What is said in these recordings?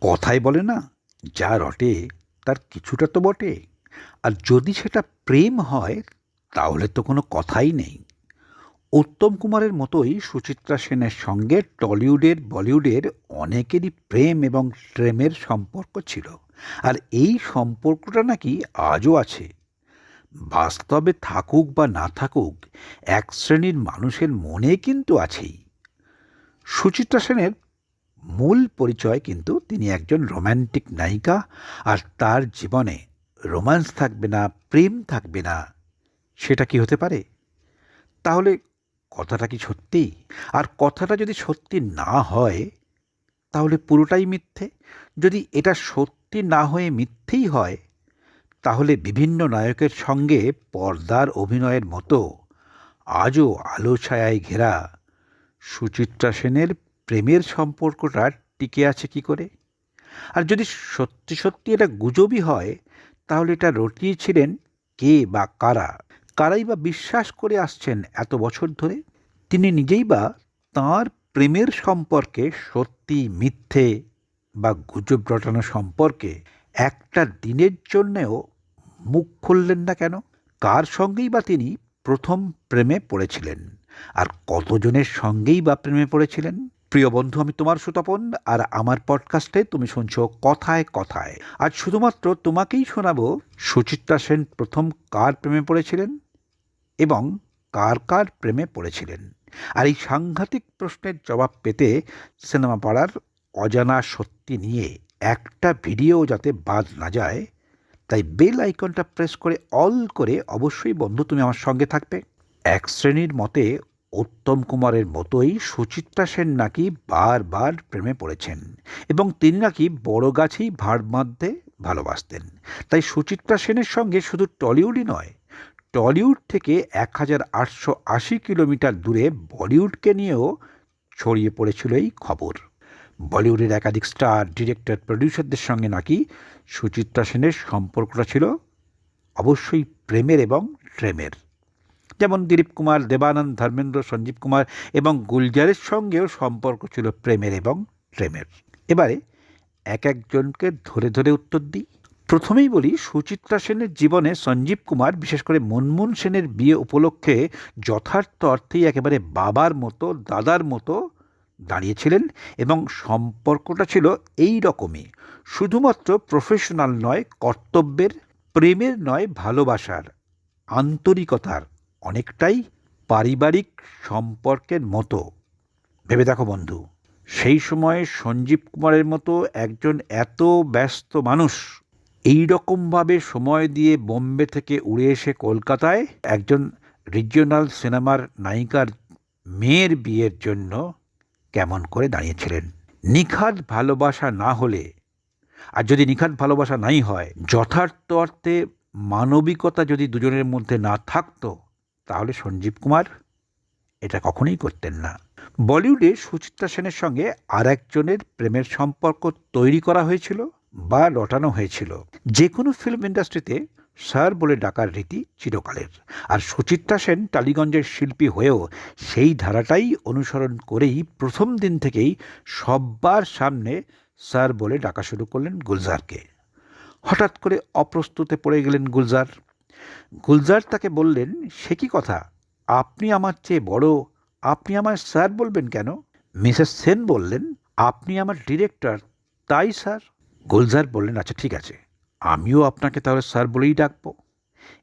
কথায় বলে না, যা রটে তার কিছুটা তো বটে। আর যদি সেটা প্রেম হয়, তাহলে তো কোনো কথাই নেই। উত্তম কুমারের মতোই সুচিত্রা সেনের সঙ্গে টলিউডের, বলিউডের অনেকেরই প্রেম এবং প্রেমের সম্পর্ক ছিল। আর এই সম্পর্কটা নাকি আজও আছে। বাস্তবে থাকুক বা না থাকুক, এক শ্রেণির মানুষের মনে কিন্তু আছেই। সুচিত্রা সেনের মূল পরিচয় কিন্তু তিনি একজন রোম্যান্টিক নায়িকা আর তার জীবনে রোম্যান্স থাকবে না, প্রেম থাকবে না, সেটা কি হতে পারে? তাহলে কথাটা কি সত্যি? আর কথাটা যদি সত্যি না হয়, তাহলে পুরোটাই মিথ্যে? যদি এটা সত্যি না হয়ে মিথ্যেই হয়, তাহলে বিভিন্ন নায়কের সঙ্গে পর্দার অভিনয়ের মতো আজও আলো ছায়ায় ঘেরা সুচিত্রা সেনের প্রেমের সম্পর্কটা টিকে আছে কি করে? আর যদি সত্যি সত্যি এটা গুজবই হয়, তাহলে এটা রটিয়েছিলেন কে বা কারা? কারাই বা বিশ্বাস করে আসছেন এত বছর ধরে? তিনি নিজেই বা তাঁর প্রেমের সম্পর্কে সত্যি মিথ্যে বা গুজব রটানো সম্পর্কে একটা দিনের জন্যেও মুখ খুললেন না কেন? কার সঙ্গেই বা তিনি প্রথম প্রেমে পড়েছিলেন? আর কতজনের সঙ্গেই বা প্রেমে পড়েছিলেন? প্রিয় বন্ধু, আমি তোমার সুতপন আর আমার পডকাস্টে তুমি শুনছো কথায় কথায়। আজ শুধুমাত্র তোমাকেই শোনাবো সুচিত্রা সেন প্রথম কার প্রেমে পড়েছিলেন এবং কার কার প্রেমে পড়েছিলেন? আর এই সাংঘাতিক প্রশ্নের জবাব পেতে সিনেমা পাড়ার অজানা সত্যি নিয়ে একটা ভিডিও যাতে বাদ না যায়, তাই বেল আইকনটা প্রেস করে অল করে অবশ্যই বন্ধু, তুমি আমার সঙ্গে থাকবে। এক শ্রেণির মতে উত্তম কুমারের মতোই সুচিত্রা সেন নাকি বারবার প্রেমে পড়েছেন এবং তিনি নাকি বড় গাছেই ভাড় বাঁধতে ভালোবাসতেন। তাই সুচিত্রা সেনের সঙ্গে শুধু টলিউডই নয়, টলিউড থেকে এক হাজার আটশো আশি কিলোমিটার দূরে বলিউডকে নিয়েও ছড়িয়ে পড়েছিল এই খবর। বলিউডের একাধিক স্টার, ডিরেক্টর, প্রডিউসারদের সঙ্গে নাকি সুচিত্রা সেনের সম্পর্কটা ছিল অবশ্যই প্রেমের এবং প্রেমের যেমন দিলীপ কুমার, দেবানন্দ ধর্মেন্দ্র, সঞ্জীব কুমার এবং গুলজারের সঙ্গেও সম্পর্ক ছিল প্রেমের এবং প্রেমের। এবারে এক একজনকে ধরে ধরে উত্তর দিই। প্রথমেই বলি, সুচিত্রা সেনের জীবনে সঞ্জীব কুমার, বিশেষ করে মনমোহন সেনের বিয়ে উপলক্ষে যথার্থ অর্থেই একেবারে বাবার মতো, দাদার মতো দাঁড়িয়েছিলেন এবং সম্পর্কটা ছিল এই রকমই। শুধুমাত্র প্রফেশনাল নয়, কর্তব্যের, প্রেমের নয়, ভালোবাসার, আন্তরিকতার। অনেকটাই পারিবারিক সম্পর্কের মতো। ভেবে দেখো বন্ধু, সেই সময়ে সঞ্জীব কুমারের মতো একজন এত ব্যস্ত মানুষ এই রকমভাবে সময় দিয়ে বোম্বে থেকে উড়ে এসে কলকাতায় একজন রিজিওনাল সিনেমার নায়িকার মেয়ের বিয়ের জন্য কেমন করে দাঁড়িয়েছিলেন? নিখাদ ভালোবাসা না হলে, আর যদি নিখাদ ভালোবাসা নাই হয়, যথার্থ অর্থে মানবিকতা যদি দুজনের মধ্যে না থাকতো তাহলে সঞ্জীব কুমার এটা কখনোই করতেন না। বলিউডে সুচিত্রা সেনের সঙ্গে আর একজনের প্রেমের সম্পর্ক তৈরি করা হয়েছিল বা লটানো হয়েছিল। যে কোনো ফিল্ম ইন্ডাস্ট্রিতে স্যার বলে ডাকার রীতি চিরকালের। আর সুচিত্রা সেন টালিগঞ্জের শিল্পী হয়েও সেই ধারাটাই অনুসরণ করেই প্রথম দিন থেকেই সব্বার সামনে স্যার বলে ডাকা শুরু করলেন গুলজারকে। হঠাৎ করে অপ্রস্তুতে পড়ে গেলেন গুলজার। গুলজার তাকে বললেন, সে কি কথা? আপনি আমার চেয়ে বড়, আপনি আমার স্যার বলবেন কেন? মিসেস সেন বললেন, আপনি আমার ডিরেক্টর, তাই স্যার? গুলজার বললেন আচ্ছা ঠিক আছে, আমিও আপনাকে তাহলে স্যার বলেই ডাকবো।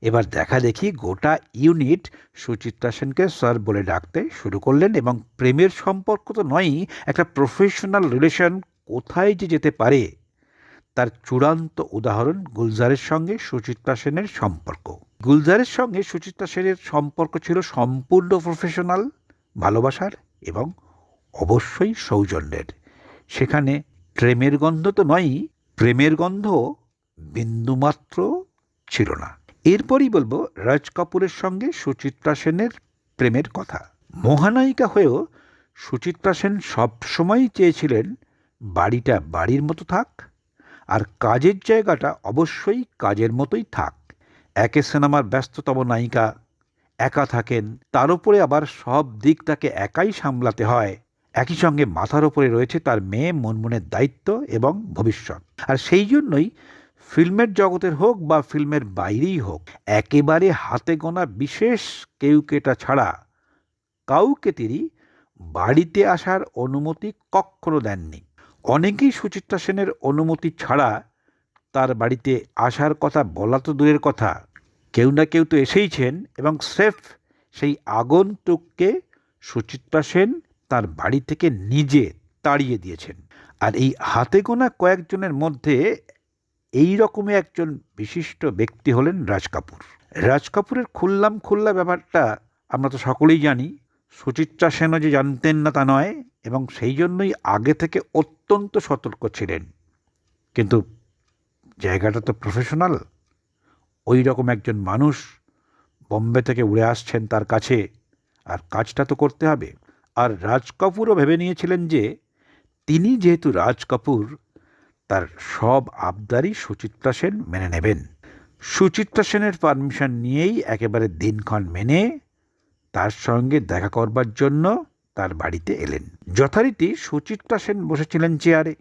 এবার দেখা দেখি গোটা ইউনিট সুচিত্রা সেনকে স্যার বলে ডাকতে শুরু করলেন এবং প্রেমের সম্পর্ক তো নয়ই, একটা প্রফেশনাল রিলেশন কোথায় যে যেতে পারে। তার চূড়ান্ত উদাহরণ গুলজারের সঙ্গে সুচিত্রা সেনের সম্পর্ক। গুলজারের সঙ্গে সুচিত্রা সেনের সম্পর্ক ছিল সম্পূর্ণ প্রফেশনাল ভালোবাসার এবং অবশ্যই সৌজন্যের। সেখানে প্রেমের গন্ধ তো নয়ই, প্রেমের গন্ধ বিন্দুমাত্র ছিল না। এরপরই বলব রাজ কাপুরের সঙ্গে সুচিত্রা সেনের প্রেমের কথা। মহানায়িকা হয়েও সুচিত্রা সেন সবসময়ই চেয়েছিলেন, বাড়িটা বাড়ির মতো থাক আর কাজের জায়গাটা অবশ্যই কাজের মতোই থাক। একে সিনেমার ব্যস্ততম নায়িকা, একা থাকেন, তার উপরে আবার সব দিক তাকে একাই সামলাতে হয়। একই সঙ্গে মাথার ওপরে রয়েছে তার মেয়ে মনমনের দায়িত্ব এবং ভবিষ্যৎ। আর সেই জন্যই ফিল্মের জগতের হোক বা ফিল্মের বাইরেই হোক, একেবারে হাতে গোনা বিশেষ কেউ কেটা ছাড়া কাউকে তিনি বাড়িতে আসার অনুমতি কখনো দেননি। অনেকেই সুচিত্রা সেনের অনুমতি ছাড়া তার বাড়িতে আসার কথা বলা তো দূরের কথা। কেউ না কেউ তো এসেইছেন এবং স্রেফ সেই আগন্তুককে সুচিত্রা সেন তার বাড়ি থেকে নিজে তাড়িয়ে দিয়েছেন। আর এই হাতে গোনা কয়েকজনের মধ্যে এই রকমই একজন বিশিষ্ট ব্যক্তি হলেন রাজ কাপুর। রাজ কাপুরের খুললাম খুল্লা ব্যাপারটা আমরা তো সকলেই জানি। সুচিত্রা সেনও যে জানতেন না তা নয়, এবং সেই জন্যই আগে থেকে অত্যন্ত সতর্ক ছিলেন। কিন্তু জায়গাটা তো প্রফেশনাল ওই রকম একজন মানুষ বম্বে থেকে উড়ে আসছেন তার কাছে, আর কাজটা তো করতে হবে। আর রাজ কাপুরও ভেবে নিয়েছিলেন যে, তিনি যেহেতু রাজ কাপুর, তার সব আবদারই সুচিত্রা সেন মেনে নেবেন। সুচিত্রা সেনের পারমিশন নিয়েই একেবারে দিনক্ষণ মেনে তার সঙ্গে দেখা করবার জন্য তার বাড়িতে এলেন। যথারীতি সুচিত্রা সেন বসেছিলেন চেয়ারে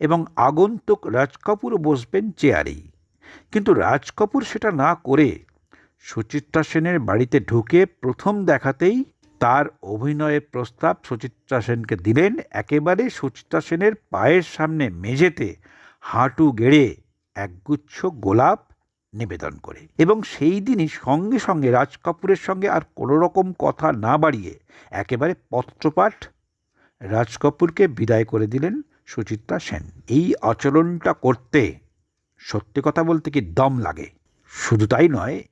এবং আগন্তুক রাজ কাপুরও বসবেন চেয়ারেই। কিন্তু রাজ কাপুর সেটা না করে সুচিত্রা সেনের বাড়িতে ঢুকে প্রথম দেখাতেই তার অভিনয়ের প্রস্তাব সুচিত্রা সেনকে দিলেন। একেবারে সুচিত্রা সেনের পায়ের সামনে মেঝেতে হাঁটু গেড়ে একগুচ্ছ গোলাপ নিবেদন করে। এবং সেই দিনই সঙ্গে সঙ্গে রাজ কাপুরের সঙ্গে আর কোনো রকম কথা না বাড়িয়ে একেবারে পত্রপাঠ রাজ কাপুরকে বিদায় করে দিলেন সুচিত্রা সেন। এই আচরণটা করতে সত্যি কথা বলতে কি দম লাগে। শুধু তাই নয়,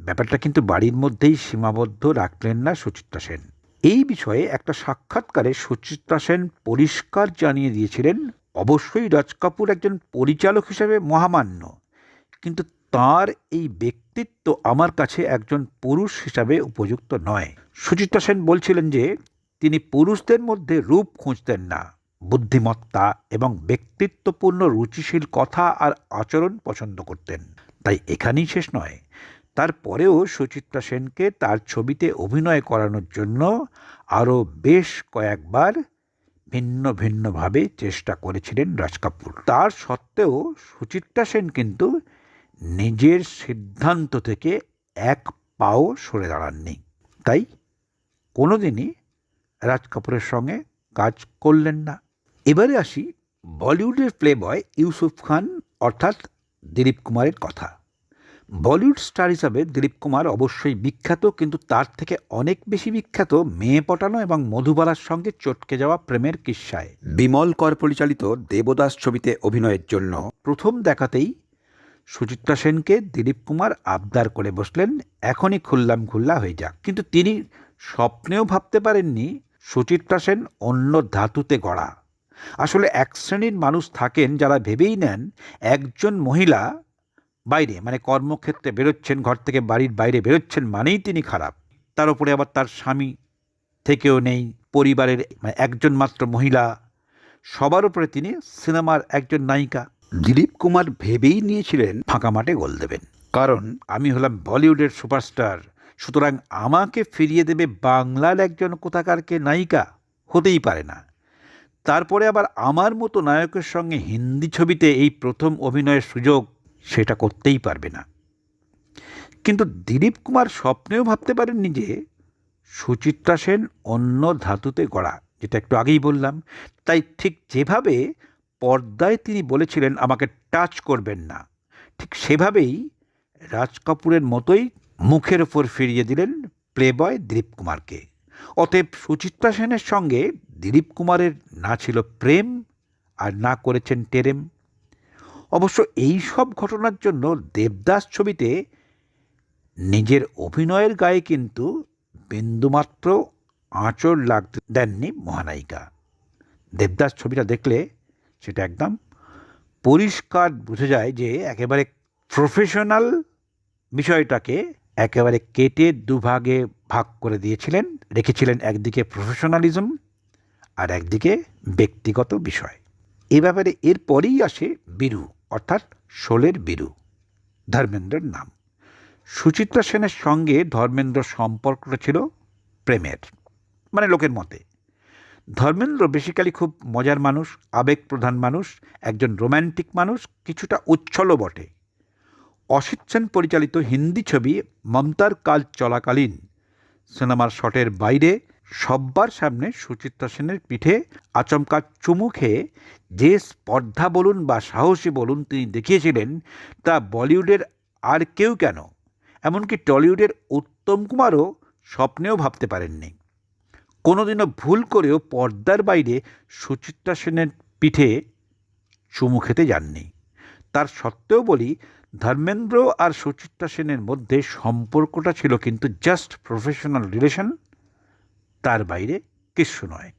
ব্যাপারটা কিন্তু বাড়ির মধ্যেই সীমাবদ্ধ রাখলেন না সুচিত্রা সেন। এই বিষয়ে একটা সাক্ষাৎকারে সুচিত্রা সেন পরিষ্কার জানিয়ে দিয়েছিলেন, অবশ্যই রাজ কাপুর একজন পরিচালক হিসেবে মহামান্য। কিন্তু তার এই ব্যক্তিত্ব আমার কাছে একজন পুরুষ হিসাবে উপযুক্ত নয়। সুচিত্রা সেন বলছিলেন যে, তিনি পুরুষদের মধ্যে রূপ খুঁজতেন না। বুদ্ধিমত্তা এবং ব্যক্তিত্বপূর্ণ রুচিশীল কথা আর আচরণ পছন্দ করতেন। তাই এখানেই শেষ নয়। তারপরেও সুচিত্রা সেনকে তার ছবিতে অভিনয় করানোর জন্য আরও বেশ কয়েকবার ভিন্ন ভিন্নভাবে চেষ্টা করেছিলেন রাজ কাপুর। তার সত্ত্বেও সুচিত্রা সেন কিন্তু নিজের সিদ্ধান্ত থেকে এক পাও সরে দাঁড়াননি। তাই কোনোদিনই রাজ কাপুরের সঙ্গে কাজ করলেন না। এবারে আসি বলিউডের প্লে বয় ইউসুফ খান, অর্থাৎ দিলীপ কুমারের কথা। বলিউড স্টার হিসাবে দিলীপ কুমার অবশ্যই বিখ্যাত, কিন্তু তার থেকে অনেক বেশি বিখ্যাত মেয়ে পটানো এবং মধুবালার সঙ্গে চটকে যাওয়া প্রেমের কিস্সায়। বিমল কর পরিচালিত দেবদাস ছবিতে অভিনয়ের জন্য প্রথম দেখাতেই সুচিত্রা সেনকে দিলীপ কুমার আবদার করে বসলেন, এখনই খুললাম খুল্লা হয়ে যাক। কিন্তু তিনি স্বপ্নেও ভাবতে পারেননি সুচিত্রা সেন অন্য ধাতুতে গড়া। আসলে এক শ্রেণির মানুষ থাকেন যারা ভেবেই নেন একজন মহিলা বাইরে মানে কর্মক্ষেত্রে বেরোচ্ছেন, ঘর থেকে বাড়ির বাইরে বেরোচ্ছেন মানেই তিনি খারাপ। তার উপরে আবার তার স্বামী থেকেও নেই, পরিবারের মানে একজন মাত্র মহিলা। সবার উপরে তিনি সিনেমার একজন নায়িকা। দিলীপ কুমার ভেবেই নিয়েছিলেন ফাঁকা মাঠে গোল দেবেন। কারণ আমি হলাম বলিউডের সুপারস্টার, সুতরাং আমাকে ফিরিয়ে দেবে বাংলার একজন কোথাকারকে নায়িকা হতেই পারে না। তারপরে আবার আমার মতো নায়কের সঙ্গে হিন্দি ছবিতে এই প্রথম অভিনয়ের সুযোগ সেটা করতেই পারবে না। কিন্তু দিলীপ কুমার স্বপ্নেও ভাবতে পারেননি যে সুচিত্রা সেন অন্য ধাতুতে গড়া, যেটা একটু আগেই বললাম, তাই ঠিক যেভাবে পর্দায় তিনি বলেছিলেন, আমাকে টাচ করবেন না। ঠিক সেভাবেই রাজ কাপুরের মতোই মুখের ওপর ফিরিয়ে দিলেন প্লেবয় দিলীপ কুমারকে। অতএব সুচিত্রা সেনের সঙ্গে দিলীপ কুমারের না ছিল প্রেম আর না করেছেন টেরেম। অবশ্য এই সব ঘটনার জন্য দেবদাস ছবিতে নিজের অভিনয়ের গায়ে কিন্তু বিন্দুমাত্র আঁচড় লাগতে দেননি মহানায়িকা। দেবদাস ছবিটা দেখলে সেটা একদম পরিষ্কার বোঝা যায় যে একেবারে প্রফেশনাল বিষয়টাকে একেবারে কেটে দুভাগে ভাগ করে দিয়েছিলেন, রেখেছিলেন একদিকে প্রফেশনালিজম আর একদিকে ব্যক্তিগত বিষয়। এ ব্যাপারে এরপরেই আসে বীরু, অর্থাৎ শোলের বীরু, ধর্মেন্দ্রের নাম। সুচিত্রা সেনের সঙ্গে ধর্মেন্দ্র সম্পর্কটা ছিল প্রেমের মানে লোকের মতে। ধর্মেন্দ্র বেসিক্যালি খুব মজার মানুষ, আবেগপ্রধান মানুষ, একজন রোম্যান্টিক মানুষ, কিছুটা উচ্ছলও বটে। অসিত সেন পরিচালিত হিন্দি ছবি মমতার কাজ চলাকালীন। সিনেমার শটের বাইরে, সব্বার সামনে সুচিত্রা সেনের পিঠে আচমকা চুমু খেয়ে যে স্পর্ধা বলুন বা সাহসী বলুন তিনি দেখিয়েছিলেন, তা বলিউডের আর কেউ কেন? এমনকি টলিউডের উত্তম কুমারও স্বপ্নেও ভাবতে পারেননি। কোনোদিনও ভুল করেও পর্দার বাইরে সুচিত্রা সেনের পিঠে চুমু খেতে যাননি। তার সত্ত্বেও বলি, ধর্মেন্দ্র আর সুচিত্রা সেনের মধ্যে সম্পর্কটা ছিল কিন্তু জাস্ট প্রফেশনাল রিলেশন তার বাইরে কিছু নয়।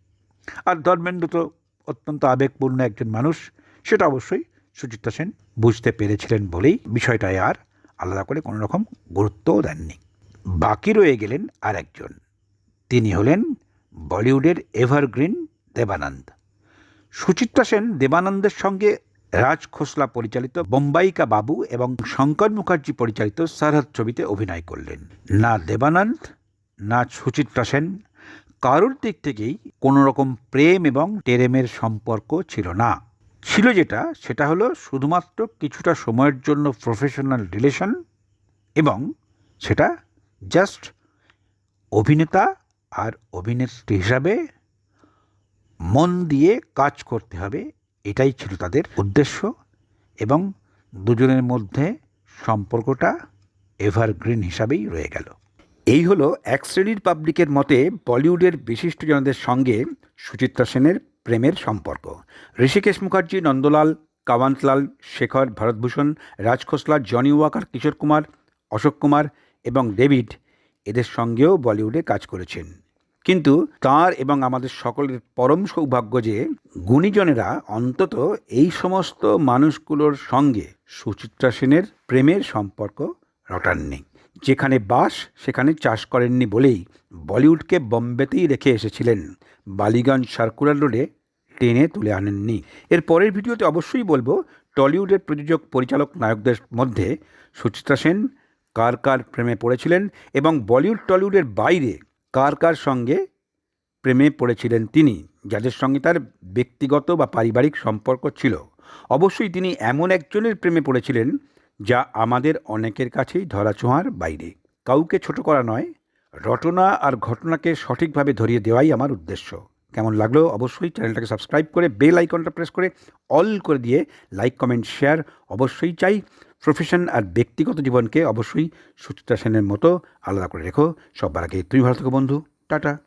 আর ধর্মেন্দ্র তো অত্যন্ত আবেগপূর্ণ একজন মানুষ, সেটা অবশ্যই সুচিত্রা সেন বুঝতে পেরেছিলেন বলেই বিষয়টায় আর আলাদা করে কোনো রকম গুরুত্বও দেননি। বাকি রয়ে গেলেন আর একজন তিনি হলেন বলিউডের এভারগ্রিন দেবানন্দ। সুচিত্রা সেন দেবানন্দের সঙ্গে রাজ খোসলা পরিচালিত বোম্বাইকা বাবু এবং শঙ্কর মুখার্জি পরিচালিত সরহদ ছবিতে অভিনয় করলেন। না দেবানন্দ, না সুচিত্রা সেন, কারোর দিক থেকেই কোনো রকম প্রেম এবং টেরেমের সম্পর্ক ছিল না। ছিল যেটা, সেটা হলো শুধুমাত্র কিছুটা সময়ের জন্য প্রফেশনাল রিলেশন এবং সেটা জাস্ট অভিনেতা আর অভিনেত্রী হিসাবে মন দিয়ে কাজ করতে হবে, এটাই ছিল তাদের উদ্দেশ্য। এবং দুজনের মধ্যে সম্পর্কটা এভারগ্রিন হিসাবেই রয়ে গেল। এই হলো এক শ্রেণির পাবলিকের মতে বলিউডের বিশিষ্টজনদের সঙ্গে সুচিত্রা সেনের প্রেমের সম্পর্ক। ঋষিকেশ মুখার্জি, নন্দলাল, কাওয়ান্তলাল, শেখর, ভারতভূষণ, রাজ খোসলা, জনি ওয়াকার, কিশোর কুমার, অশোক কুমার এবং ডেভিড এদের সঙ্গেও বলিউডে কাজ করেছেন। কিন্তু তার এবং আমাদের সকলের পরম সৌভাগ্য যে গুণীজনেরা অন্তত এই সমস্ত মানুষগুলোর সঙ্গে সুচিত্রা সেনের প্রেমের সম্পর্ক রটাননি। যেখানে বাস, সেখানে চাষ করেননি বলেই বলিউডকে বম্বেতেই রেখে এসেছিলেন। বালিগঞ্জ সার্কুলার রোডে টেনে তুলে আনেননি। এর পরের ভিডিওতে অবশ্যই বলব, টলিউডের প্রযোজক, পরিচালক, নায়কদের মধ্যে সুচিত্রা সেন কার কার প্রেমে পড়েছিলেন এবং বলিউড টলিউডের বাইরে কার কার সঙ্গে প্রেমে পড়েছিলেন তিনি, যাদের সঙ্গে তার ব্যক্তিগত বা পারিবারিক সম্পর্ক ছিল। অবশ্যই তিনি এমন একজনের প্রেমে পড়েছিলেন যা আমাদের অনেকের কাছেই ধরাছোঁয়ার বাইরে। কাউকে ছোট করা নয়, রটনা আর ঘটনাকে সঠিকভাবে ধরিয়ে দেওয়াই আমার উদ্দেশ্য। কেমন লাগল অবশ্যই চ্যানেলটাকে সাবস্ক্রাইব করে, বেল আইকনটা প্রেস করে, অল করে দিয়ে লাইক, কমেন্ট, শেয়ার অবশ্যই চাই। প্রফেশন আর ব্যক্তিগত জীবনকে অবশ্যই সুচিত্রা সেনের মতো আলাদা করে রেখো। সবার আগে তুমি ভালো থেকো বন্ধু। টাটা।